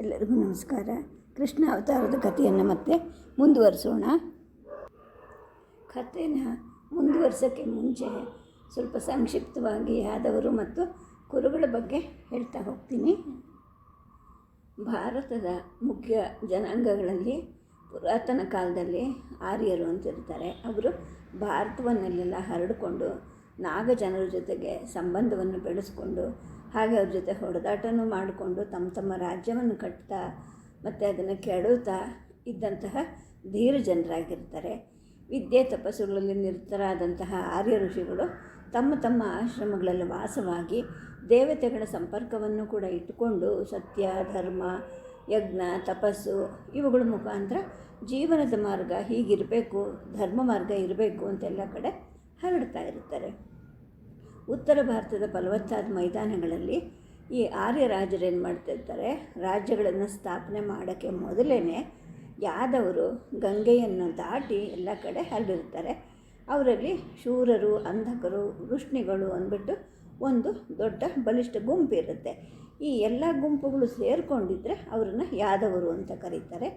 ಎಲ್ಲರಿಗೂ ನಮಸ್ಕಾರ. ಕೃಷ್ಣ ಅವತಾರದ ಕಥೆಯನ್ನು ಮತ್ತೆ ಮುಂದುವರಿಸೋಣ. ಕಥೆನ ಮುಂದುವರ್ಸೋಕ್ಕೆ ಮುಂಚೆ ಸ್ವಲ್ಪ ಸಂಕ್ಷಿಪ್ತವಾಗಿ ಯಾದವರು ಮತ್ತು ಕುರುಗಳ ಬಗ್ಗೆ ಹೇಳ್ತಾ ಹೋಗ್ತೀನಿ. ಭಾರತದ ಮುಖ್ಯ ಜನಾಂಗಗಳಲ್ಲಿ ಪುರಾತನ ಕಾಲದಲ್ಲಿ ಆರ್ಯರು ಅಂತಿರ್ತಾರೆ. ಅವರು ಭಾರತವನ್ನೆಲ್ಲ ಹರಡಿಕೊಂಡು ನಾಗ ಜನರ ಜೊತೆಗೆ ಸಂಬಂಧವನ್ನು ಬೆಳೆಸ್ಕೊಂಡು ಹಾಗೆ ಅವ್ರ ಜೊತೆ ಹೊಡೆದಾಟನೂ ಮಾಡಿಕೊಂಡು ತಮ್ಮ ತಮ್ಮ ರಾಜ್ಯವನ್ನು ಕಟ್ತಾ ಮತ್ತು ಅದನ್ನು ಕೆಡುತ್ತಾ ಇದ್ದಂತಹ ಧೀರ ಜನರಾಗಿರ್ತಾರೆ. ವಿದ್ಯೆ ತಪಸ್ಸುಗಳಲ್ಲಿ ನಿರತರಾದಂತಹ ಆರ್ಯ ಋಷಿಗಳು ತಮ್ಮ ತಮ್ಮ ಆಶ್ರಮಗಳಲ್ಲಿ ವಾಸವಾಗಿ ದೇವತೆಗಳ ಸಂಪರ್ಕವನ್ನು ಕೂಡ ಇಟ್ಟುಕೊಂಡು ಸತ್ಯ, ಧರ್ಮ, ಯಜ್ಞ, ತಪಸ್ಸು ಇವುಗಳ ಮುಖಾಂತರ ಜೀವನದ ಮಾರ್ಗ ಹೀಗಿರಬೇಕು, ಧರ್ಮ ಮಾರ್ಗ ಇರಬೇಕು ಅಂತೆಲ್ಲ ಕಡೆ ಹರಡ್ತಾ ಇರ್ತಾರೆ. ಉತ್ತರ ಭಾರತದ ಫಲವತ್ತಾದ ಮೈದಾನಗಳಲ್ಲಿ ಈ ಆರ್ಯ ಏನು ಮಾಡ್ತಿರ್ತಾರೆ ರಾಜ್ಯಗಳನ್ನು ಸ್ಥಾಪನೆ ಮಾಡೋಕ್ಕೆ ಮೊದಲೇ ಯಾದವರು ಗಂಗೆಯನ್ನು ದಾಟಿ ಎಲ್ಲ ಕಡೆ ಹರಡಿರ್ತಾರೆ ಅವರಲ್ಲಿ ಶೂರರು, ಅಂಧಕರು, ವೃಷ್ಣಿಗಳು ಅಂದ್ಬಿಟ್ಟು ಒಂದು ದೊಡ್ಡ ಬಲಿಷ್ಠ ಗುಂಪು ಇರುತ್ತೆ. ಈ ಎಲ್ಲ ಗುಂಪುಗಳು ಸೇರಿಕೊಂಡಿದ್ರೆ ಅವರನ್ನು ಯಾದವರು ಅಂತ ಕರೀತಾರೆ.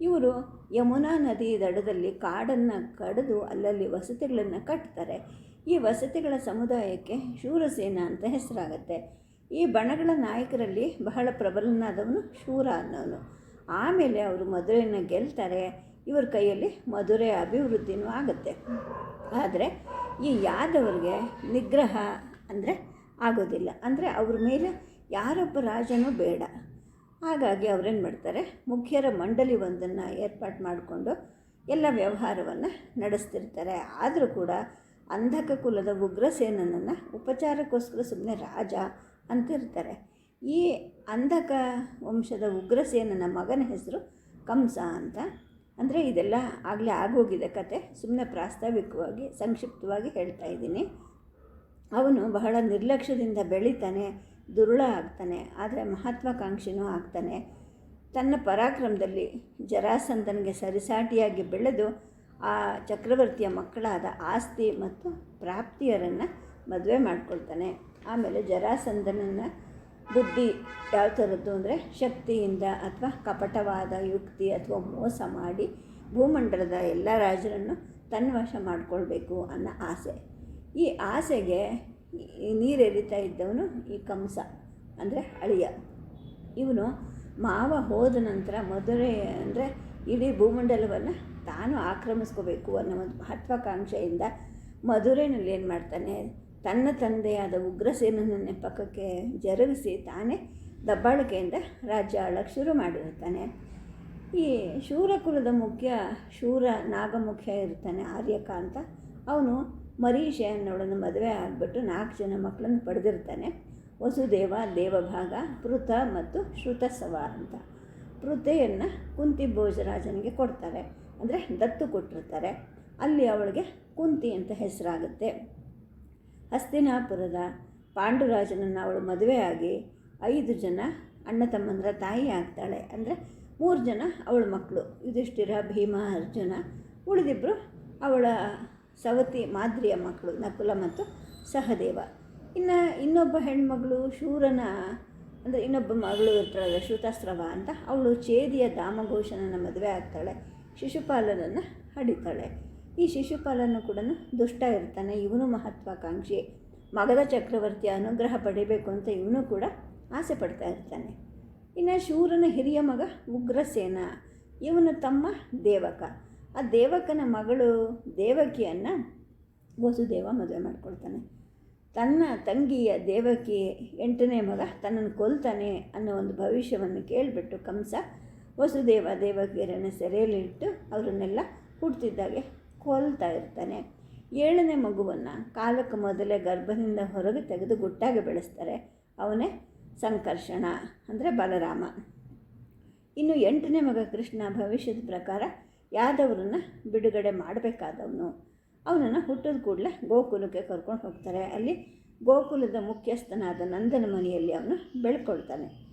ಇವರು ಯಮುನಾ ನದಿ ದಡದಲ್ಲಿ ಕಾಡನ್ನು ಕಡಿದು ಅಲ್ಲಲ್ಲಿ ವಸತಿಗಳನ್ನು ಕಟ್ತಾರೆ. ಈ ವಸತಿಗಳ ಸಮುದಾಯಕ್ಕೆ ಶೂರಸೇನ ಅಂತ ಹೆಸರಾಗತ್ತೆ. ಈ ಬಣಗಳ ನಾಯಕರಲ್ಲಿ ಬಹಳ ಪ್ರಬಲನಾದವನು ಶೂರ ಅನ್ನೋನು. ಆಮೇಲೆ ಅವರು ಮಧುರೆಯನ್ನು ಗೆಲ್ತಾರೆ. ಇವ್ರ ಕೈಯಲ್ಲಿ ಮಧುರೆ ಅಭಿವೃದ್ಧಿನೂ ಆಗುತ್ತೆ. ಆದರೆ ಈ ಯಾದವರಿಗೆ ನಿಗ್ರಹ ಅಂದರೆ ಆಗೋದಿಲ್ಲ. ಅಂದರೆ ಅವ್ರ ಮೇಲೆ ಯಾರೊಬ್ಬ ರಾಜನೂ ಬೇಡ. ಹಾಗಾಗಿ ಅವರೇನು ಮಾಡ್ತಾರೆ? ಮುಖ್ಯರ ಮಂಡಳಿ ಒಂದನ್ನು ಏರ್ಪಾಟ್ ಮಾಡಿಕೊಂಡು ಎಲ್ಲ ವ್ಯವಹಾರವನ್ನು ನಡೆಸ್ತಿರ್ತಾರೆ. ಆದರೂ ಕೂಡ ಅಂಧಕ ಕುಲದ ಉಗ್ರಸೇನನನ್ನು ಉಪಚಾರಕ್ಕೋಸ್ಕರ ಸುಮ್ಮನೆ ರಾಜ ಅಂತಿರ್ತಾರೆ. ಈ ಅಂಧಕ ವಂಶದ ಉಗ್ರಸೇನನ ಮಗನ ಹೆಸರು ಕಂಸ ಅಂತ. ಅಂದರೆ ಇದೆಲ್ಲ ಆಗಲೇ ಆಗೋಗಿದೆ ಕತೆ. ಸುಮ್ಮನೆ ಪ್ರಾಸ್ತಾವಿಕವಾಗಿ, ಸಂಕ್ಷಿಪ್ತವಾಗಿ ಹೇಳ್ತಾ ಇದ್ದೀನಿ. ಅವನು ಬಹಳ ನಿರ್ಲಕ್ಷ್ಯದಿಂದ ಬೆಳೀತಾನೆ, ದುರುಳ ಆಗ್ತಾನೆ, ಆದರೆ ಮಹತ್ವಾಕಾಂಕ್ಷಿನೂ ಆಗ್ತಾನೆ. ತನ್ನ ಪರಾಕ್ರಮದಲ್ಲಿ ಜರಾಸಂದನಿಗೆ ಸರಿಸಾಟಿಯಾಗಿ ಬೆಳೆದು ಆ ಚಕ್ರವರ್ತಿಯ ಮಕ್ಕಳಾದ ಆಸ್ತಿ ಮತ್ತು ಪ್ರಾಪ್ತಿಯರನ್ನು ಮದುವೆ ಮಾಡ್ಕೊಳ್ತಾನೆ. ಆಮೇಲೆ ಜರಾಸಂಧನನ್ನು ಬುದ್ಧಿ ಯಾವ ಥರದ್ದು ಅಂದರೆ ಶಕ್ತಿಯಿಂದ ಅಥವಾ ಕಪಟವಾದ ಯುಕ್ತಿ ಅಥವಾ ಮೋಸ ಮಾಡಿ ಭೂಮಂಡಲದ ಎಲ್ಲ ರಾಜರನ್ನು ತನ್ನ ವಶ ಮಾಡಿಕೊಳ್ಬೇಕು ಅನ್ನೋ ಆಸೆ. ಈ ಆಸೆಗೆ ನೀರೆರಿತಾ ಇದ್ದವನು ಈ ಕಂಸ ಅಂದರೆ ಅಳಿಯ. ಇವನು ಮಾವ ಹೋದ ನಂತರ ಮಧುರೆ ಅಂದರೆ ಇಡೀ ಭೂಮಂಡಲವನ್ನು ತಾನು ಆಕ್ರಮಿಸ್ಕೋಬೇಕು ಅನ್ನೋ ಒಂದು ಮಹತ್ವಾಕಾಂಕ್ಷೆಯಿಂದ ಮಧುರೆನಲ್ಲಿ ಏನು ಮಾಡ್ತಾನೆ, ತನ್ನ ತಂದೆಯಾದ ಉಗ್ರಸೇನನ ಪಕ್ಕಕ್ಕೆ ಜರುಗಿಸಿ ತಾನೇ ದಬ್ಬಾಳಿಕೆಯಿಂದ ರಾಜ್ಯ ಆಳಕ್ಕೆ ಶುರು ಮಾಡಿರ್ತಾನೆ ಈ ಶೂರಕುಲದ ಮುಖ್ಯ ಶೂರ ನಾಗಮುಖ್ಯ ಇರ್ತಾನೆ ಆರ್ಯಕ ಅಂತ ಅವನು ಮರೀಷೆ ಅನ್ನೋಳನ್ನು ಮದುವೆ ಆಗಿಬಿಟ್ಟು ನಾಲ್ಕು ಜನ ಮಕ್ಕಳನ್ನು ಪಡೆದಿರ್ತಾನೆ. ವಸುದೇವ, ದೇವಭಾಗ, ಪೃಥ ಮತ್ತು ಶ್ರುತಸವ ಅಂತ. ಪೃಥೆಯನ್ನು ಕುಂತಿ ಭೋಜರಾಜನಿಗೆ ಕೊಡ್ತಾರೆ. ಅಂದರೆ ದತ್ತು ಕೊಟ್ಟಿರ್ತಾರೆ. ಅಲ್ಲಿ ಅವಳಿಗೆ ಕುಂತಿ ಅಂತ ಹೆಸರಾಗುತ್ತೆ. ಹಸ್ತಿನಾಪುರದ ಪಾಂಡುರಾಜನನ್ನು ಅವಳು ಮದುವೆಯಾಗಿ ಐದು ಜನ ಅಣ್ಣ ತಮ್ಮಂದ್ರ ತಾಯಿ ಆಗ್ತಾಳೆ. ಅಂದರೆ ಮೂರು ಜನ ಅವಳ ಮಕ್ಕಳು ಯುಧಿಷ್ಠಿರ, ಭೀಮ, ಅರ್ಜುನ ಉಳಿದಿಬ್ಬರು ಅವಳ ಸವತಿ, ಮಾದ್ರಿಯ ಮಕ್ಕಳು ನಕುಲ ಮತ್ತು ಸಹದೇವ. ಇನ್ನು ಇನ್ನೊಬ್ಬ ಹೆಣ್ಮಗಳು ಶೂರನ, ಅಂದರೆ ಇನ್ನೊಬ್ಬ ಮಗಳು ಇರ್ತಾಳೆ ಶ್ರುತಾಸ್ತ್ರವ ಅಂತ ಅವಳು ಚೇದಿಯ ದಾಮಘೋಷನನ್ನು ಮದುವೆ ಆಗ್ತಾಳೆ. ಶಿಶುಪಾಲನನ್ನು ಹಡಿತಾಳೆ. ಈ ಶಿಶುಪಾಲನು ಕೂಡ ದುಷ್ಟ ಇರ್ತಾನೆ, ಇವನು ಮಹತ್ವಾಕಾಂಕ್ಷಿ. ಮಗದ ಚಕ್ರವರ್ತಿಯ ಅನುಗ್ರಹ ಪಡಿಬೇಕು ಅಂತ ಇವನು ಕೂಡ ಆಸೆ ಪಡ್ತಾ ಇರ್ತಾನೆ. ಇನ್ನು ಶೂರನ ಹಿರಿಯ ಮಗ ಉಗ್ರಸೇನ. ಇವನು ತಮ್ಮ ದೇವಕ. ಆ ದೇವಕನ ಮಗಳು ದೇವಕಿಯನ್ನು ವಸುದೇವ ಮದುವೆ ಮಾಡ್ಕೊಳ್ತಾನೆ. ತನ್ನ ತಂಗಿಯ ದೇವಕಿ ಎಂಟನೇ ಮಗ ತನ್ನನ್ನು ಕೊಲ್ತಾನೆ ಅನ್ನೋ ಒಂದು ಭವಿಷ್ಯವನ್ನು ಕೇಳಿಬಿಟ್ಟು ಕಂಸ ವಸುದೇವ ದೇವಕಿಯರನ್ನು ಸೆರೆಯಲ್ಲಿಟ್ಟು ಅವರನ್ನೆಲ್ಲ ಹುಡ್ತಿದ್ದಾಗೆ ಕೊಲ್ತಾ ಇರ್ತಾನೆ. ಏಳನೇ ಮಗುವನ್ನು ಕಾಲಕ್ಕೆ ಮೊದಲೇ ಗರ್ಭದಿಂದ ಹೊರಗೆ ತೆಗೆದು ಗುಟ್ಟಾಗಿ ಬೆಳೆಸ್ತಾರೆ. ಅವನೇ ಸಂಕರ್ಷಣ ಅಂದರೆ ಬಲರಾಮ. ಇನ್ನು ಎಂಟನೇ ಮಗ ಕೃಷ್ಣ ಭವಿಷ್ಯದ ಪ್ರಕಾರ ಯಾದವರನ್ನು ಬಿಡುಗಡೆ ಮಾಡಬೇಕಾದವನು. ಅವನನ್ನು ಹುಟ್ಟಿದ ಕೂಡಲೇ ಗೋಕುಲಕ್ಕೆ ಕರ್ಕೊಂಡು ಹೋಗ್ತಾರೆ. ಅಲ್ಲಿ ಗೋಕುಲದ ಮುಖ್ಯಸ್ಥನಾದ ನಂದನ ಮನೆಯಲ್ಲಿ ಅವನು ಬೆಳ್ಕೊಳ್ತಾನೆ.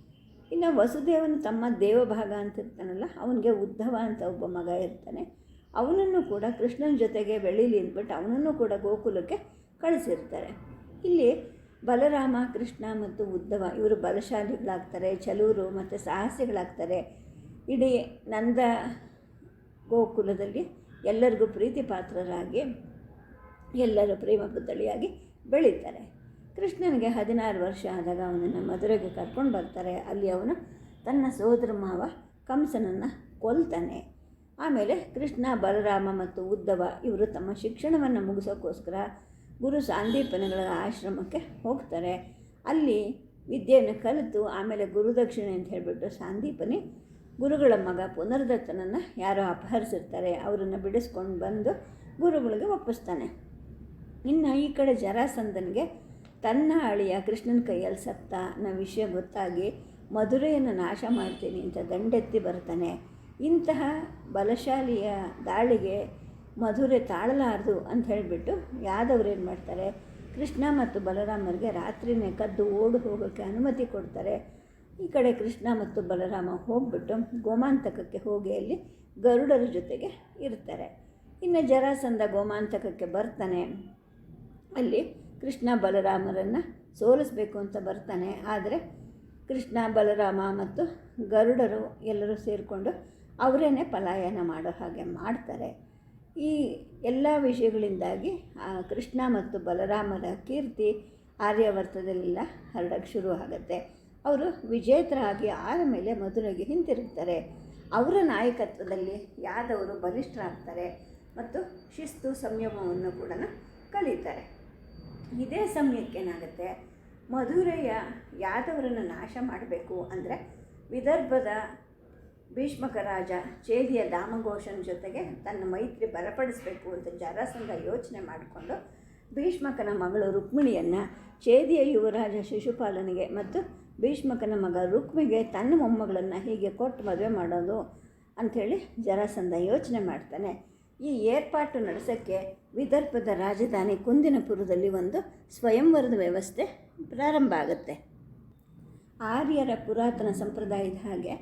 ಇನ್ನು ವಸುದೇವನು ತಮ್ಮ ದೇವಭಾಗ ಅಂತ ಇರ್ತಾನಲ್ಲ, ಅವನಿಗೆ ಉದ್ಧವ ಅಂತ ಒಬ್ಬ ಮಗ ಇರ್ತಾನೆ. ಅವನನ್ನು ಕೂಡ ಕೃಷ್ಣನ ಜೊತೆಗೆ ಬೆಳೀಲಿ ಅಂದ್ಬಿಟ್ಟು ಅವನನ್ನು ಕೂಡ ಗೋಕುಲಕ್ಕೆ ಕಳಿಸಿರ್ತಾರೆ. ಇಲ್ಲಿ ಬಲರಾಮ, ಕೃಷ್ಣ ಮತ್ತು ಉದ್ಧವ ಇವರು ಬಲಶಾಲಿಗಳಾಗ್ತಾರೆ, ಚಲೂರು ಮತ್ತು ಸಾಹಸಿಗಳಾಗ್ತಾರೆ. ಇಡೀ ನಂದ ಗೋಕುಲದಲ್ಲಿ ಎಲ್ಲರಿಗೂ ಪ್ರೀತಿ ಪಾತ್ರರಾಗಿ ಎಲ್ಲರೂ ಪ್ರೇಮ ಪುತ್ಥಳಿಯಾಗಿ ಬೆಳೀತಾರೆ. ಕೃಷ್ಣನಿಗೆ ಹದಿನಾರು ವರ್ಷ ಆದಾಗ ಅವನನ್ನು ಮಧುರೆಗೆ ಕರ್ಕೊಂಡು ಬರ್ತಾರೆ. ಅಲ್ಲಿ ಅವನು ತನ್ನ ಸೋದರ ಮಾವ ಕಂಸನನ್ನು ಕೊಲ್ತಾನೆ. ಆಮೇಲೆ ಕೃಷ್ಣ, ಬಲರಾಮ ಮತ್ತು ಉದ್ದವ ಇವರು ತಮ್ಮ ಶಿಕ್ಷಣವನ್ನು ಮುಗಿಸೋಕ್ಕೋಸ್ಕರ ಗುರು ಸಾಂದೀಪನಗಳ ಆಶ್ರಮಕ್ಕೆ ಹೋಗ್ತಾರೆ. ಅಲ್ಲಿ ವಿದ್ಯೆಯನ್ನು ಕಲಿತು ಆಮೇಲೆ ಗುರುದಕ್ಷಿಣೆ ಅಂತ ಹೇಳಿಬಿಟ್ಟು ಸಾಂದೀಪನಿ ಗುರುಗಳ ಮಗ ಪುನರ್ದತ್ತನನ್ನು ಯಾರೋ ಅಪಹರಿಸಿರ್ತಾರೆ. ಅವರನ್ನು ಬಿಡಿಸ್ಕೊಂಡು ಬಂದು ಗುರುಗಳಿಗೆ ಒಪ್ಪಿಸ್ತಾನೆ. ಇನ್ನು ಈ ಕಡೆ ಜರಾಸಂದನಿಗೆ ತನ್ನ ಅಳಿಯ ಕೃಷ್ಣನ ಕೈಯಲ್ಲಿ ಸತ್ತ ಅನ್ನೋ ವಿಷಯ ಗೊತ್ತಾಗಿ ಮಧುರೆಯನ್ನು ನಾಶ ಮಾಡ್ತೀನಿ ಅಂತ ದಂಡೆತ್ತಿ ಬರ್ತಾನೆ ಇಂತಹ ಬಲಶಾಲಿಯ ದಾಳಿಗೆ ಮಧುರೆ ತಾಳಲಾರದು ಅಂತ ಹೇಳಿಬಿಟ್ಟು ಯಾದವ್ರು ಏನು ಮಾಡ್ತಾರೆ? ಕೃಷ್ಣ ಮತ್ತು ಬಲರಾಮರಿಗೆ ರಾತ್ರಿನೇ ಕದ್ದು ಓಡಿ ಹೋಗೋಕ್ಕೆ ಅನುಮತಿ ಕೊಡ್ತಾರೆ. ಈ ಕಡೆ ಕೃಷ್ಣ ಮತ್ತು ಬಲರಾಮ ಹೋಗ್ಬಿಟ್ಟು ಗೋಮಾಂತಕಕ್ಕೆ ಹೋಗಿ ಅಲ್ಲಿ ಗರುಡರ ಜೊತೆಗೆ ಇರ್ತಾರೆ. ಇನ್ನು ಜರಾಸಂಧ ಗೋಮಾಂತಕಕ್ಕೆ ಬರ್ತಾನೆ. ಅಲ್ಲಿ ಕೃಷ್ಣ ಬಲರಾಮರನ್ನು ಸೋಲಿಸಬೇಕು ಅಂತ ಬರ್ತಾನೆ. ಆದರೆ ಕೃಷ್ಣ, ಬಲರಾಮ ಮತ್ತು ಗರುಡರು ಎಲ್ಲರೂ ಸೇರಿಕೊಂಡು ಅವರೇನೆ ಪಲಾಯನ ಮಾಡೋ ಹಾಗೆ ಮಾಡ್ತಾರೆ. ಈ ಎಲ್ಲ ವಿಷಯಗಳಿಂದಾಗಿ ಕೃಷ್ಣ ಮತ್ತು ಬಲರಾಮರ ಕೀರ್ತಿ ಆರ್ಯವರ್ತದಲ್ಲೆಲ್ಲ ಹರಡಕ್ಕೆ ಶುರು ಆಗುತ್ತೆ. ಅವರು ವಿಜೇತರಾಗಿ ಆದಮೇಲೆ ಮಧುರೆಗೆ ಹಿಂತಿರುಗ್ತಾರೆ. ಅವರ ನಾಯಕತ್ವದಲ್ಲಿ ಯಾದವರು ಬಲಿಷ್ಠರಾಗ್ತಾರೆ ಮತ್ತು ಶಿಸ್ತು ಸಂಯಮವನ್ನು ಕೂಡ ಕಲಿತಾರೆ. ಇದೇ ಸಮಯಕ್ಕೆ ಏನಾಗುತ್ತೆ? ಮಧುರೆಯ ಯಾದವರನ್ನು ನಾಶ ಮಾಡಬೇಕು ಅಂದರೆ ವಿದರ್ಭದ ಭೀಷ್ಮಕ ರಾಜ ಚೇದಿಯ ದಾಮಘೋಷನ ಜೊತೆಗೆ ತನ್ನ ಮೈತ್ರಿ ಬಲಪಡಿಸಬೇಕು ಅಂತ ಜರಾಸಂಧ ಯೋಚನೆ ಮಾಡಿಕೊಂಡು ಭೀಷ್ಮಕನ ಮಗಳು ರುಕ್ಮಿಣಿಯನ್ನು ಚೇದಿಯ ಯುವರಾಜ ಶಿಶುಪಾಲನಿಗೆ ಮತ್ತು ಭೀಷ್ಮಕನ ಮಗ ರುಕ್ಮಿಗೆ ತನ್ನ ಮೊಮ್ಮಗಳನ್ನು ಹೀಗೆ ಕೊಟ್ಟು ಮದುವೆ ಮಾಡೋದು ಅಂಥೇಳಿ ಜರಾಸಂಧ ಯೋಚನೆ ಮಾಡ್ತಾನೆ. ಈ ಏರ್ಪಾಟು ನಡೆಸೋಕ್ಕೆ ವಿದರ್ಭದ ರಾಜಧಾನಿ ಕುಂದಿನಪುರದಲ್ಲಿ ಒಂದು ಸ್ವಯಂವರದ ವ್ಯವಸ್ಥೆ ಪ್ರಾರಂಭ ಆಗುತ್ತೆ. ಆರ್ಯರ ಪುರಾತನ ಸಂಪ್ರದಾಯದ ಹಾಗೆ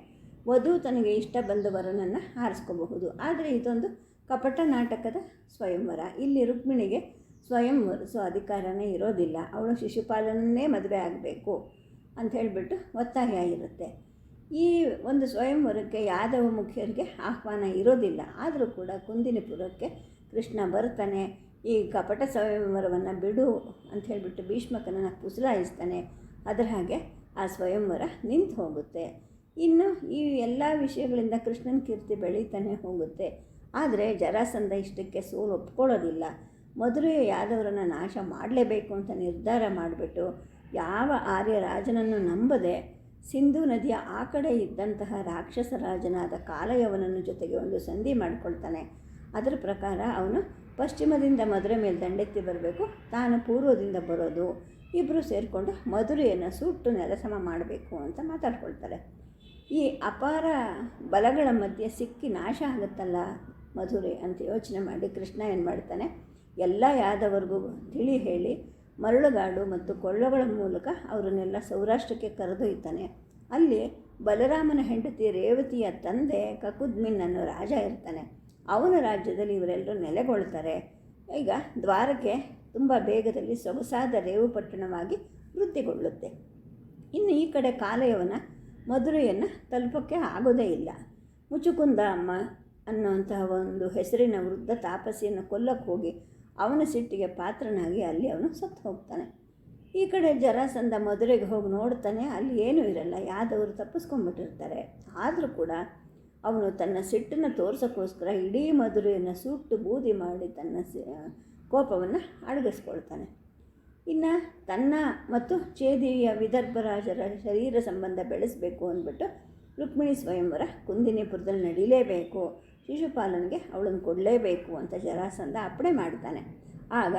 ವಧು ತನಗೆ ಇಷ್ಟ ಬಂದ ವರನನ್ನು ಆರಿಸ್ಕೋಬಹುದು. ಆದರೆ ಇದೊಂದು ಕಪಟ ನಾಟಕದ ಸ್ವಯಂವರ. ಇಲ್ಲಿ ರುಕ್ಮಿಣಿಗೆ ಸ್ವಯಂವರಿಸೋ ಅಧಿಕಾರನೇ ಇರೋದಿಲ್ಲ. ಅವಳು ಶಿಶುಪಾಲನನ್ನೇ ಮದುವೆ ಆಗಬೇಕು ಅಂತ ಹೇಳಿಬಿಟ್ಟು ಒತ್ತಾಯ ಇರುತ್ತೆ ಈ ಒಂದು ಸ್ವಯಂವರಕ್ಕೆ ಯಾದವ ಮುಖ್ಯರಿಗೆ ಆಹ್ವಾನ ಇರೋದಿಲ್ಲ. ಆದರೂ ಕೂಡ ಕುಂದಿನಿಪುರಕ್ಕೆ ಕೃಷ್ಣ ಬರ್ತಾನೆ ಈ ಕಪಟ ಸ್ವಯಂವರವನ್ನು ಬಿಡು ಅಂತ ಹೇಳಿಬಿಟ್ಟು ಭೀಷ್ಮಕನನ್ನು ಪುಸಲಾಯಿಸ್ತಾನೆ. ಅದರ ಹಾಗೆ ಆ ಸ್ವಯಂವರ ನಿಂತು ಹೋಗುತ್ತೆ. ಇನ್ನು ಈ ಎಲ್ಲ ವಿಷಯಗಳಿಂದ ಕೃಷ್ಣನ ಕೀರ್ತಿ ಬೆಳೀತಾನೆ ಹೋಗುತ್ತೆ. ಆದರೆ ಜರಾಸಂಧ ಇಷ್ಟಕ್ಕೆ ಸೋಲು ಒಪ್ಕೊಳ್ಳೋದಿಲ್ಲ. ಮಧುರೆಯ ಯಾದವರನ್ನು ನಾಶ ಮಾಡಲೇಬೇಕು ಅಂತ ನಿರ್ಧಾರ ಮಾಡಿಬಿಟ್ಟು ಯಾವ ಆರ್ಯ ರಾಜನನ್ನು ನಂಬದೆ ಸಿಂಧು ನದಿಯ ಆ ಕಡೆ ಇದ್ದಂತಹ ರಾಕ್ಷಸ ರಾಜನಾದ ಕಾಲಯವನನ್ನು ಜೊತೆಗೆ ಒಂದು ಸಂಧಿ ಮಾಡಿಕೊಳ್ತಾನೆ. ಅದರ ಪ್ರಕಾರ ಅವನು ಪಶ್ಚಿಮದಿಂದ ಮಧುರೆ ಮೇಲೆ ದಂಡೆತ್ತಿ ಬರಬೇಕು. ತಾನು ಪೂರ್ವದಿಂದ ಬರೋದು. ಇಬ್ಬರು ಸೇರಿಕೊಂಡು ಮಧುರೆಯನ್ನು ಸುಟ್ಟು ನೆಲಸಮ ಮಾಡಬೇಕು ಅಂತ ಮಾತಾಡ್ಕೊಳ್ತಾರೆ. ಈ ಅಪಾರ ಬಲಗಳ ಮಧ್ಯೆ ಸಿಕ್ಕಿ ನಾಶ ಆಗುತ್ತಲ್ಲ ಮಧುರೆ ಅಂತ ಯೋಚನೆ ಮಾಡಿ ಕೃಷ್ಣ ಏನು ಮಾಡ್ತಾನೆ, ಎಲ್ಲ ಯಾದವರಿಗೂ ತಿಳಿ ಹೇಳಿ ಮರಳುಗಾಡು ಮತ್ತು ಕೊಳ್ಳಗಳ ಮೂಲಕ ಅವರನ್ನೆಲ್ಲ ಸೌರಾಷ್ಟ್ರಕ್ಕೆ ಕರೆದೊಯ್ತಾನೆ ಅಲ್ಲಿ ಬಲರಾಮನ ಹೆಂಡತಿ ರೇವತಿಯ ತಂದೆ ಕಕುದ್ಮಿನ್ ಅನ್ನೋ ರಾಜ ಇರ್ತಾನೆ. ಅವನ ರಾಜ್ಯದಲ್ಲಿ ಇವರೆಲ್ಲರೂ ನೆಲೆಗೊಳ್ತಾರೆ. ಈಗ ದ್ವಾರಕೆ ತುಂಬ ಬೇಗದಲ್ಲಿ ಸೊಗಸಾದ ರೇವು ಪಟ್ಟಣವಾಗಿ ವೃತ್ತಿಗೊಳ್ಳುತ್ತೆ ಇನ್ನು ಈ ಕಡೆ ಕಾಲಯವನ ಮಧುರೆಯನ್ನು ತಲುಪೋಕ್ಕೆ ಆಗೋದೇ ಇಲ್ಲ. ಮುಚುಕುಂದ ಅಮ್ಮ ಅನ್ನುವಂತಹ ಒಂದು ಹೆಸರಿನ ವೃದ್ಧ ತಾಪಸಿಯನ್ನು ಕೊಲ್ಲಕ್ಕೆ ಹೋಗಿ ಅವನ ಸಿಟ್ಟಿಗೆ ಪಾತ್ರನಾಗಿ ಅಲ್ಲಿ ಅವನು ಸತ್ತು ಹೋಗ್ತಾನೆ. ಈ ಕಡೆ ಜರಾಸಂದ ಮಧುರೆಗೆ ಹೋಗಿ ನೋಡ್ತಾನೆ, ಅಲ್ಲಿ ಏನೂ ಇರಲ್ಲ ಯಾವ್ದವರು ತಪ್ಪಿಸ್ಕೊಂಡ್ಬಿಟ್ಟಿರ್ತಾರೆ. ಆದರೂ ಕೂಡ ಅವನು ತನ್ನ ಸಿಟ್ಟನ್ನು ತೋರ್ಸೋಕ್ಕೋಸ್ಕರ ಇಡೀ ಮಧುರೆಯನ್ನು ಸುಟ್ಟು ಬೂದಿ ಮಾಡಿ ತನ್ನ ಕೋಪವನ್ನು ಅಡಗಿಸ್ಕೊಳ್ತಾನೆ. ಇನ್ನು ತನ್ನ ಮತ್ತು ಚೇದಿಯ ವಿದರ್ಭ ರಾಜರ ಶರೀರ ಸಂಬಂಧ ಬೆಳೆಸಬೇಕು ಅಂದ್ಬಿಟ್ಟು ರುಕ್ಮಿಣಿ ಸ್ವಯಂವರ ಕುಂದಿನಿಪುರದಲ್ಲಿ ನಡೀಲೇಬೇಕು ಶಿಶುಪಾಲನಿಗೆ ಅವಳನ್ನು ಕೊಡಲೇಬೇಕು ಅಂತ ಜರಾಸಂಧ ಅಪ್ಪಣೆ ಮಾಡ್ತಾನೆ ಆಗ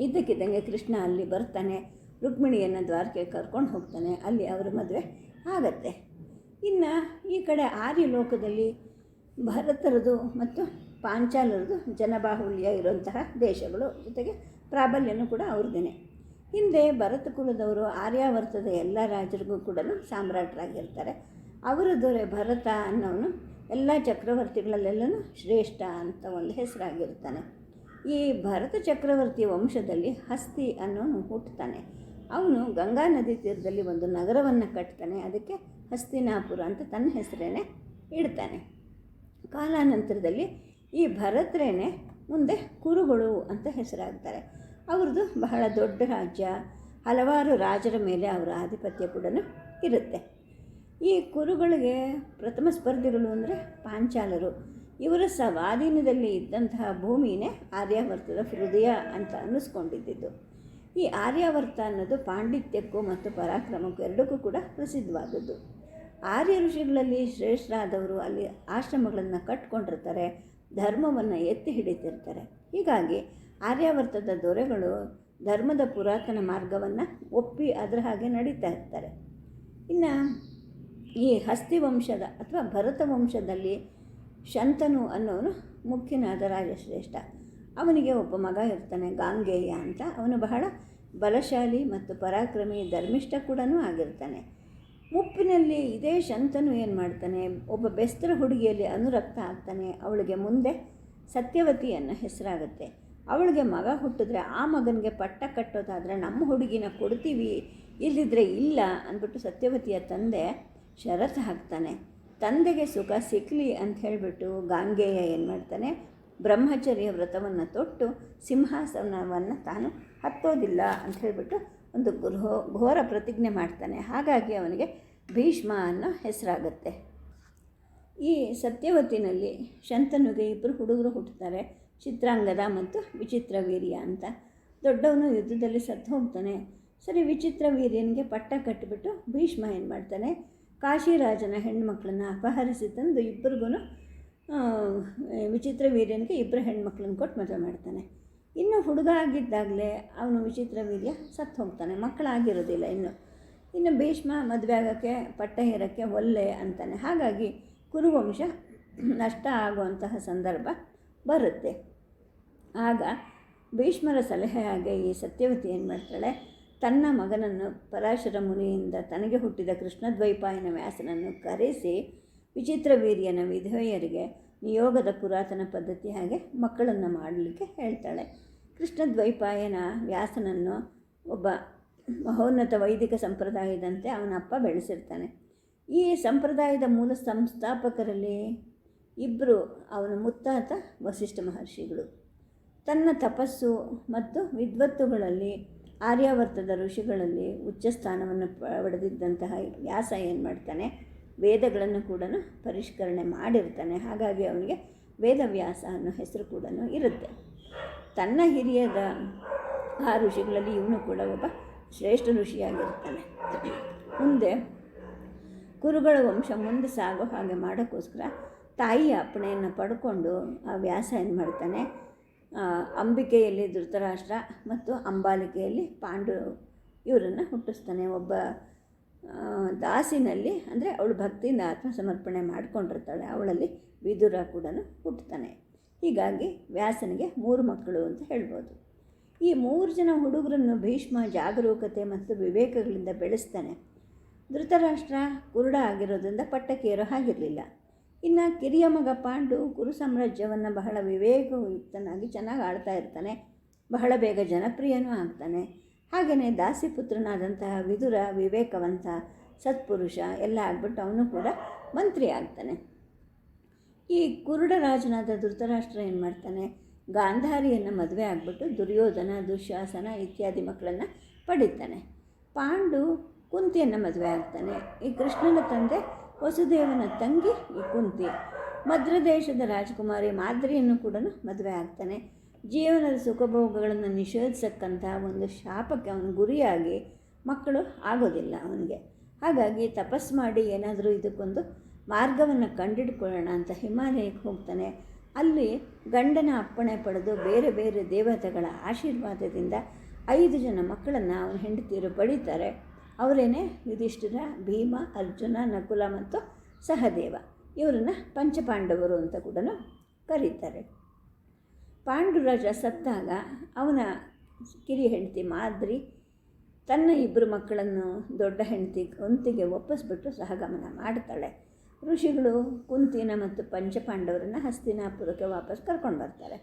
ಇದ್ದಕ್ಕಿದ್ದಂಗೆ ಕೃಷ್ಣ ಅಲ್ಲಿ ಬರ್ತಾನೆ. ರುಕ್ಮಿಣಿಯನ್ನು ದ್ವಾರಕೆ ಕರ್ಕೊಂಡು ಹೋಗ್ತಾನೆ. ಅಲ್ಲಿ ಅವರ ಮದುವೆ ಆಗತ್ತೆ. ಇನ್ನು ಈ ಕಡೆ ಆರ್ಯ ಲೋಕದಲ್ಲಿ ಭರತರದು ಮತ್ತು ಪಾಂಚಾಲರದು ಜನಬಾಹುಳ್ಯ ಇರುವಂತಹ ದೇಶಗಳು ಜೊತೆಗೆ ಪ್ರಾಬಲ್ಯನೂ ಕೂಡ ಅವ್ರದ್ದೇನೆ. ಹಿಂದೆ ಭರತ ಕುಲದವರು ಆರ್ಯಾವರ್ತದ ಎಲ್ಲ ರಾಜರಿಗೂ ಕೂಡ ಸಾಮ್ರಾಟರಾಗಿರ್ತಾರೆ. ಅವರ ದೊರೆ ಭರತ ಅನ್ನೋನು ಎಲ್ಲ ಚಕ್ರವರ್ತಿಗಳಲ್ಲೆಲ್ಲೂ ಶ್ರೇಷ್ಠ ಅಂತ ಒಂದು ಹೆಸರಾಗಿರ್ತಾನೆ. ಈ ಭರತ ಚಕ್ರವರ್ತಿ ವಂಶದಲ್ಲಿ ಹಸ್ತಿ ಅನ್ನೋನು ಹುಟ್ಟುತ್ತಾನೆ ಅವನು ಗಂಗಾ ನದಿ ತೀರದಲ್ಲಿ ಒಂದು ನಗರವನ್ನು ಕಟ್ತಾನೆ. ಅದಕ್ಕೆ ಹಸ್ತಿನಾಪುರ ಅಂತ ತನ್ನ ಹೆಸರೇನೆ ಇಡ್ತಾನೆ. ಕಾಲಾನಂತರದಲ್ಲಿ ಈ ಭರತರೇನೆ ಮುಂದೆ ಕುರುಗಳು ಅಂತ ಹೆಸರಾಗ್ತಾರೆ. ಅವ್ರದ್ದು ಬಹಳ ದೊಡ್ಡ ರಾಜ್ಯ. ಹಲವಾರು ರಾಜರ ಮೇಲೆ ಅವರ ಆಧಿಪತ್ಯ ಕೂಡ ಇರುತ್ತೆ. ಈ ಕುರುಗಳಿಗೆ ಪ್ರಥಮ ಸ್ಪರ್ಧಿಗಳು ಅಂದರೆ ಪಾಂಚಾಲರು. ಇವರ ಸ್ವಾಧೀನದಲ್ಲಿ ಇದ್ದಂತಹ ಭೂಮಿನೇ ಆರ್ಯಾವರ್ತದ ಹೃದಯ ಅಂತ ಅನ್ನಿಸ್ಕೊಂಡಿದ್ದು ಈ ಆರ್ಯಾವರ್ತ ಅನ್ನೋದು ಪಾಂಡಿತ್ಯಕ್ಕೂ ಮತ್ತು ಪರಾಕ್ರಮಕ್ಕೂ ಎರಡಕ್ಕೂ ಕೂಡ ಪ್ರಸಿದ್ಧವಾದದ್ದು. ಆರ್ಯ ಋಷಿಗಳಲ್ಲಿ ಶ್ರೇಷ್ಠರಾದವರು ಅಲ್ಲಿ ಆಶ್ರಮಗಳನ್ನು ಕಟ್ಕೊಂಡಿರ್ತಾರೆ, ಧರ್ಮವನ್ನು ಎತ್ತಿ ಹಿಡಿತಿರ್ತಾರೆ. ಹೀಗಾಗಿ ಆರ್ಯಾವರ್ತದ ದೊರೆಗಳು ಧರ್ಮದ ಪುರಾತನ ಮಾರ್ಗವನ್ನು ಒಪ್ಪಿ ಅದರ ಹಾಗೆ ನಡೀತಾ ಇರ್ತಾರೆ. ಇನ್ನು ಈ ಹಸ್ತಿ ವಂಶದ ಅಥವಾ ಭರತ ವಂಶದಲ್ಲಿ ಶಂತನು ಅನ್ನೋನು ಮುಖ್ಯನಾದ ರಾಜಶ್ರೇಷ್ಠ. ಅವನಿಗೆ ಒಬ್ಬ ಮಗ ಇರ್ತಾನೆ, ಗಾಂಗೇಯ ಅಂತ. ಅವನು ಬಹಳ ಬಲಶಾಲಿ ಮತ್ತು ಪರಾಕ್ರಮಿ, ಧರ್ಮಿಷ್ಠ ಕೂಡ ಆಗಿರ್ತಾನೆ. ಮುಪ್ಪಿನಲ್ಲಿ ಇದೇ ಶಂತನು ಏನು ಮಾಡ್ತಾನೆ, ಒಬ್ಬ ಬೆಸ್ತ್ರ ಹುಡುಗಿಯಲ್ಲಿ ಅನುರಕ್ತ ಆಗ್ತಾನೆ. ಅವಳಿಗೆ ಮುಂದೆ ಸತ್ಯವತಿ ಅನ್ನೋ ಹೆಸರಾಗುತ್ತೆ. ಅವಳಿಗೆ ಮಗ ಹುಟ್ಟಿದ್ರೆ ಆ ಮಗನಿಗೆ ಪಟ್ಟ ಕಟ್ಟೋದಾದರೆ ನಮ್ಮ ಹುಡುಗಿನ ಕೊಡ್ತೀವಿ ಇಲ್ಲದಿದ್ದರೆ ಇಲ್ಲ ಅಂದ್ಬಿಟ್ಟು ಸತ್ಯವತಿಯ ತಂದೆ ಷರತ್ತು ಹಾಕ್ತಾನೆ. ತಂದೆಗೆ ಸುಖ ಸಿಕ್ಕಲಿ ಅಂತ ಹೇಳಿಬಿಟ್ಟು ಗಾಂಗೆಯ ಏನು ಮಾಡ್ತಾನೆ? ಬ್ರಹ್ಮಚರ್ಯ ವ್ರತವನ್ನು ತೊಟ್ಟು ಸಿಂಹಾಸನವನ್ನು ತಾನು ಹತ್ತೋದಿಲ್ಲ ಅಂತ ಹೇಳಿಬಿಟ್ಟು ಒಂದು ಗೃಹ, ಘೋರ ಪ್ರತಿಜ್ಞೆ ಮಾಡ್ತಾನೆ. ಹಾಗಾಗಿ ಅವನಿಗೆ ಭೀಷ್ಮ ಅನ್ನೋ ಹೆಸರಾಗುತ್ತೆ. ಈ ಸತ್ಯವತಿನಲ್ಲಿ ಶಂತನುಗೆ ಇಬ್ಬರು ಹುಡುಗರು ಹುಟ್ಟುತ್ತಾರೆ ಚಿತ್ರಾಂಗದ ಮತ್ತು ವಿಚಿತ್ರ ವೀರ್ಯ ಅಂತ. ದೊಡ್ಡವನು ಯುದ್ಧದಲ್ಲಿ ಸತ್ತು ಹೋಗ್ತಾನೆ. ಸರಿ ವಿಚಿತ್ರ ವೀರ್ಯನಿಗೆ ಪಟ್ಟ ಕಟ್ಟಿಬಿಟ್ಟು ಭೀಷ್ಮ ಏನು ಮಾಡ್ತಾನೆ? ಕಾಶಿರಾಜನ ಹೆಣ್ಮಕ್ಳನ್ನ ಅಪಹರಿಸಿ ತಂದು ಇಬ್ಬರಿಗೂ ವಿಚಿತ್ರ ವೀರ್ಯನಿಗೆ ಇಬ್ಬರು ಹೆಣ್ಮಕ್ಳನ್ನ ಕೊಟ್ಟು ಮದುವೆ ಮಾಡ್ತಾನೆ. ಇನ್ನು ಹುಡುಗ ಆಗಿದ್ದಾಗಲೇ ಅವನು ವಿಚಿತ್ರ ವೀರ್ಯ ಸತ್ತು ಹೋಗ್ತಾನೆ. ಮಕ್ಕಳಾಗಿರೋದಿಲ್ಲ ಇನ್ನು. ಇನ್ನು ಭೀಷ್ಮ ಮದುವೆ ಆಗೋಕ್ಕೆ, ಪಟ್ಟ ಹೇರೋಕ್ಕೆ ಒಲ್ಲೆ ಅಂತಾನೆ. ಹಾಗಾಗಿ ಕುರುವಂಶ ನಷ್ಟ ಆಗುವಂತಹ ಸಂದರ್ಭ ಬರುತ್ತೆ. ಆಗ ಭೀಷ್ಮರ ಸಲಹೆ ಹಾಗೆ ಈ ಸತ್ಯವತಿ ಏನು ಮಾಡ್ತಾಳೆ. ತನ್ನ ಮಗನನ್ನು ಪರಾಶರ ಮುನಿಯಿಂದ ತನಗೆ ಹುಟ್ಟಿದ ಕೃಷ್ಣದ್ವೈಪಾಯನ ವ್ಯಾಸನನ್ನು ಕರೆಸಿ ವಿಚಿತ್ರ ವೀರ್ಯನ ವಿಧವೆಯರಿಗೆ ನಿಯೋಗದ ಪುರಾತನ ಪದ್ಧತಿ ಹಾಗೆ ಮಕ್ಕಳನ್ನು ಮಾಡಲಿಕ್ಕೆ ಹೇಳ್ತಾಳೆ. ಕೃಷ್ಣದ್ವೈಪಾಯನ ವ್ಯಾಸನನ್ನು ಒಬ್ಬ ಮಹೋನ್ನತ ವೈದಿಕ ಸಂಪ್ರದಾಯದಂತೆ ಅವನ ಅಪ್ಪ ಬೆಳೆಸಿರ್ತಾನೆ. ಈ ಸಂಪ್ರದಾಯದ ಮೂಲ ಸಂಸ್ಥಾಪಕರಲ್ಲಿ ಇಬ್ಬರು ಅವನ ಮುತ್ತಾತ ವಸಿಷ್ಠ ಮಹರ್ಷಿಗಳು. ತನ್ನ ತಪಸ್ಸು ಮತ್ತು ವಿದ್ವತ್ತುಗಳಲ್ಲಿ ಆರ್ಯಾವರ್ತದ ಋಷಿಗಳಲ್ಲಿ ಉಚ್ಚ ಸ್ಥಾನವನ್ನು ಪಡೆದಿದ್ದಂತಹ ವ್ಯಾಸ ಏನು ಮಾಡ್ತಾನೆ? ವೇದಗಳನ್ನು ಕೂಡ ಪರಿಷ್ಕರಣೆ ಮಾಡಿರ್ತಾನೆ. ಹಾಗಾಗಿ ಅವನಿಗೆ ವೇದವ್ಯಾಸ ಅನ್ನೋ ಹೆಸರು ಕೂಡ ಇರುತ್ತೆ. ತನ್ನ ಹಿರಿಯದ ಆ ಋಷಿಗಳಲ್ಲಿ ಇವನು ಕೂಡ ಒಬ್ಬ ಶ್ರೇಷ್ಠ ಋಷಿಯಾಗಿರ್ತಾನೆ. ಮುಂದೆ ಕುರುಗಳ ವಂಶ ಮುಂದೆ ಸಾಗೋ ಹಾಗೆ ಮಾಡೋಕ್ಕೋಸ್ಕರ ತಾಯಿಯ ಅಪ್ಪಣೆಯನ್ನು ಪಡ್ಕೊಂಡು ಆ ವ್ಯಾಸ ಏನು ಮಾಡ್ತಾನೆ? ಅಂಬಿಕೆಯಲ್ಲಿ ಧೃತರಾಷ್ಟ್ರ ಮತ್ತು ಅಂಬಾಲಿಕೆಯಲ್ಲಿ ಪಾಂಡು ಇವರನ್ನು ಹುಟ್ಟಿಸ್ತಾನೆ. ಒಬ್ಬ ದಾಸಿನಲ್ಲಿ ಅಂದರೆ ಅವಳು ಭಕ್ತಿಯಿಂದ ಆತ್ಮಸಮರ್ಪಣೆ ಮಾಡಿಕೊಂಡಿರ್ತಾಳೆ. ಅವಳಲ್ಲಿ ವಿದುರ ಕೂಡ ಹುಟ್ಟುತ್ತಾನೆ. ಹೀಗಾಗಿ ವ್ಯಾಸನಿಗೆ ಮೂರು ಮಕ್ಕಳು ಅಂತ ಹೇಳ್ಬೋದು. ಈ ಮೂರು ಜನ ಹುಡುಗರನ್ನು ಭೀಷ್ಮ ಜಾಗರೂಕತೆ ಮತ್ತು ವಿವೇಕಗಳಿಂದ ಬೆಳೆಸ್ತಾನೆ. ಧೃತರಾಷ್ಟ್ರ ಕುರುಡ ಆಗಿರೋದ್ರಿಂದ ಪಟ್ಟಕ್ಕೇರೋ ಆಗಿರಲಿಲ್ಲ ಇನ್ನು ಕಿರಿಯ ಮಗ ಪಾಂಡು ಕುರು ಸಾಮ್ರಾಜ್ಯವನ್ನು ಬಹಳ ವಿವೇಕಯುಕ್ತನಾಗಿ ಚೆನ್ನಾಗಿ ಆಡ್ತಾ ಇರ್ತಾನೆ. ಬಹಳ ಬೇಗ ಜನಪ್ರಿಯನೂ ಆಗ್ತಾನೆ. ಹಾಗೆಯೇ ದಾಸಿಪುತ್ರನಾದಂತಹ ವಿದುರ, ವಿವೇಕವಂತ, ಸತ್ಪುರುಷ ಎಲ್ಲ ಆಗ್ಬಿಟ್ಟು ಅವನು ಕೂಡ ಮಂತ್ರಿ ಆಗ್ತಾನೆ. ಈ ಕುರುಡ ರಾಜನಾದ ಧೃತರಾಷ್ಟ್ರ ಏನು ಮಾಡ್ತಾನೆ? ಗಾಂಧಾರಿಯನ್ನು ಮದುವೆ ಆಗಿಬಿಟ್ಟು ದುರ್ಯೋಧನ ದುಶ್ಯಾಸನ ಇತ್ಯಾದಿ ಮಕ್ಕಳನ್ನು ಪಡಿತಾನೆ. ಪಾಂಡು ಕುಂತಿಯನ್ನು ಮದುವೆ ಆಗ್ತಾನೆ. ಈ ಕೃಷ್ಣನ ತಂದೆ ವಸುದೇವನ ತಂಗಿ ಕುಂತಿ ಮದ್ರದೇಶದ ರಾಜಕುಮಾರಿ ಮಾದ್ರಿಯನ್ನು ಕೂಡ ಮದುವೆ ಆಗ್ತಾನೆ. ಜೀವನದ ಸುಖಭೋಗಗಳನ್ನು ನಿಷೇಧಿಸಕ್ಕಂಥ ಒಂದು ಶಾಪಕ್ಕೆ ಅವನ ಗುರಿಯಾಗಿ ಮಕ್ಕಳು ಆಗೋದಿಲ್ಲ ಅವನಿಗೆ. ಹಾಗಾಗಿ ತಪಸ್ ಮಾಡಿ ಏನಾದರೂ ಇದಕ್ಕೊಂದು ಮಾರ್ಗವನ್ನು ಕಂಡಿಡ್ಕೊಳ್ಳೋಣ ಅಂತ ಹಿಮಾಲಯಕ್ಕೆ ಹೋಗ್ತಾನೆ. ಅಲ್ಲಿ ಗಂಡನ ಅಪ್ಪಣೆ ಪಡೆದು ಬೇರೆ ಬೇರೆ ದೇವತೆಗಳ ಆಶೀರ್ವಾದದಿಂದ ಐದು ಜನ ಮಕ್ಕಳನ್ನು ಅವನ ಹೆಂಡತಿಯರು ಪಡೀತಾರೆ. ಅವರೇನೆ ಯುಧಿಷ್ಠಿರ, ಭೀಮ, ಅರ್ಜುನ, ನಕುಲ ಮತ್ತು ಸಹದೇವ. ಇವರನ್ನು ಪಂಚಪಾಂಡವರು ಅಂತ ಕೂಡ ಕರೀತಾರೆ. ಪಾಂಡುರಾಜ ಸತ್ತಾಗ ಅವನ ಕಿರಿ ಹೆಂಡತಿ ಮಾದ್ರಿ ತನ್ನ ಇಬ್ಬರು ಮಕ್ಕಳನ್ನು ದೊಡ್ಡ ಹೆಂಡತಿ ಕುಂತಿಗೆ ಒಪ್ಪಿಸ್ಬಿಟ್ಟು ಸಹಗಮನ ಮಾಡ್ತಾಳೆ. ಋಷಿಗಳು ಕುಂತಿನ ಮತ್ತು ಪಂಚಪಾಂಡವರನ್ನು ಹಸ್ತಿನಾಪುರಕ್ಕೆ ವಾಪಸ್ ಕರ್ಕೊಂಡು ಬರ್ತಾರೆ.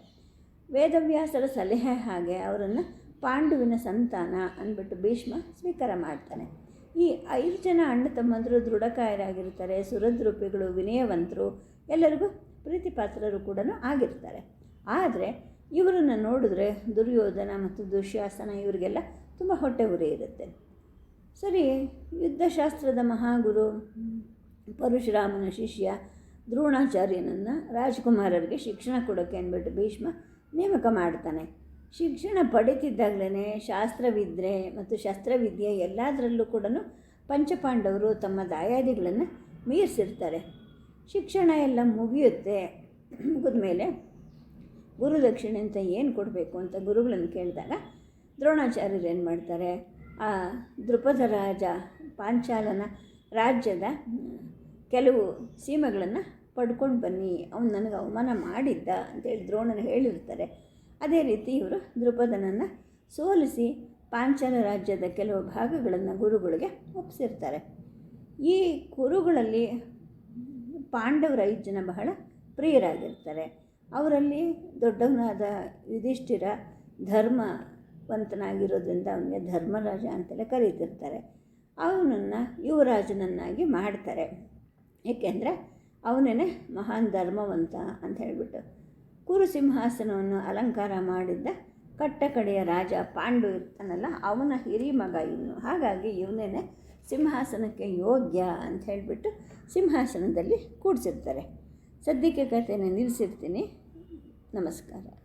ವೇದವ್ಯಾಸರ ಸಲಹೆ ಹಾಗೆ ಅವರನ್ನು ಪಾಂಡುವಿನ ಸಂತಾನ ಅಂದ್ಬಿಟ್ಟು ಭೀಷ್ಮ ಸ್ವೀಕಾರ ಮಾಡ್ತಾನೆ. ಈ ಐದು ಜನ ಅಣ್ಣ ತಮ್ಮಂದರು ದೃಢಕಾಯರಾಗಿರ್ತಾರೆ, ಸುರದ್ರೂಪಿಗಳು, ವಿನಯವಂತರು, ಎಲ್ಲರಿಗೂ ಪ್ರೀತಿಪಾತ್ರರು ಕೂಡ ಆಗಿರ್ತಾರೆ. ಆದರೆ ಇವರನ್ನು ನೋಡಿದ್ರೆ ದುರ್ಯೋಧನ ಮತ್ತು ದುಶ್ಯಾಸನ ಇವರಿಗೆಲ್ಲ ತುಂಬ ಹೊಟ್ಟೆ ಉರಿ ಇರುತ್ತೆ. ಸರಿ, ಯುದ್ಧಶಾಸ್ತ್ರದ ಮಹಾಗುರು ಪರಶುರಾಮನ ಶಿಷ್ಯ ದ್ರೋಣಾಚಾರ್ಯನನ್ನು ರಾಜಕುಮಾರರಿಗೆ ಶಿಕ್ಷಣ ಕೊಡೋಕ್ಕೆ ಅಂದ್ಬಿಟ್ಟು ಭೀಷ್ಮ ನೇಮಕ ಮಾಡ್ತಾನೆ. ಶಿಕ್ಷಣ ಪಡೀತಿದ್ದಾಗಲೇ ಶಾಸ್ತ್ರವಿದ್ರೆ ಮತ್ತು ಶಸ್ತ್ರವಿದ್ಯೆ ಎಲ್ಲದರಲ್ಲೂ ಕೂಡ ಪಂಚಪಾಂಡವರು ತಮ್ಮ ದಾಯಾದಿಗಳನ್ನು ಮೀರಿಸಿರ್ತಾರೆ. ಶಿಕ್ಷಣ ಎಲ್ಲ ಮುಗಿಯುತ್ತೆ. ಮುಗಿದ ಮೇಲೆ ಗುರುದಕ್ಷಿಣೆ ಅಂತ ಏನು ಕೊಡಬೇಕು ಅಂತ ಗುರುಗಳನ್ನು ಕೇಳಿದಾಗ ದ್ರೋಣಾಚಾರ್ಯರು ಏನು ಮಾಡ್ತಾರೆ? ಆ ದೃಪದ ರಾಜ ಪಾಂಚಾಲನ ರಾಜ್ಯದ ಕೆಲವು ಸೀಮೆಗಳನ್ನು ಪಡ್ಕೊಂಡು ಬನ್ನಿ. ಅವನು ನನಗೆ ಅವಮಾನ ಮಾಡಿದ್ದ ಅಂತೇಳಿ ದ್ರೋಣನ ಹೇಳಿರ್ತಾರೆ. ಅದೇ ರೀತಿ ಇವರು ದೃಪದನನ್ನು ಸೋಲಿಸಿ ಪಾಂಚಾಲ ರಾಜ್ಯದ ಕೆಲವು ಭಾಗಗಳನ್ನು ಗುರುಗಳಿಗೆ ಒಪ್ಪಿಸಿರ್ತಾರೆ ಈ ಕುರುಗಳಲ್ಲಿ ಪಾಂಡವರ ಐದು ಜನ ಬಹಳ ಪ್ರಿಯರಾಗಿರ್ತಾರೆ. ಅವರಲ್ಲಿ ದೊಡ್ಡವನಾದ ಯುಧಿಷ್ಠಿರ ಧರ್ಮವಂತನಾಗಿರೋದ್ರಿಂದ ಅವನಿಗೆ ಧರ್ಮರಾಜ ಅಂತಲೇ ಕರೀತಿರ್ತಾರೆ. ಅವನನ್ನು ಯುವರಾಜನನ್ನಾಗಿ ಮಾಡ್ತಾರೆ. ಏಕೆಂದರೆ ಅವನೇ ಮಹಾನ್ ಧರ್ಮವಂತ ಅಂತ ಹೇಳಿಬಿಟ್ಟು ಕುರು ಸಿಂಹಾಸನವನ್ನು ಅಲಂಕಾರ ಮಾಡಿದ್ದ ಕಟ್ಟ ಕಡೆಯ ರಾಜ ಪಾಂಡು ಇರ್ತಾನಲ್ಲ ಅವನ ಹಿರಿ ಮಗ ಇವನು. ಹಾಗಾಗಿ ಇವನೇ ಸಿಂಹಾಸನಕ್ಕೆ ಯೋಗ್ಯ ಅಂತ ಹೇಳಿಬಿಟ್ಟು ಸಿಂಹಾಸನದಲ್ಲಿ ಕೂಡಿಸಿರ್ತಾರೆ. ಸದ್ಯಕ್ಕೆ ಕಥೆನ ನಿಲ್ಲಿಸಿರ್ತೀನಿ. ನಮಸ್ಕಾರ.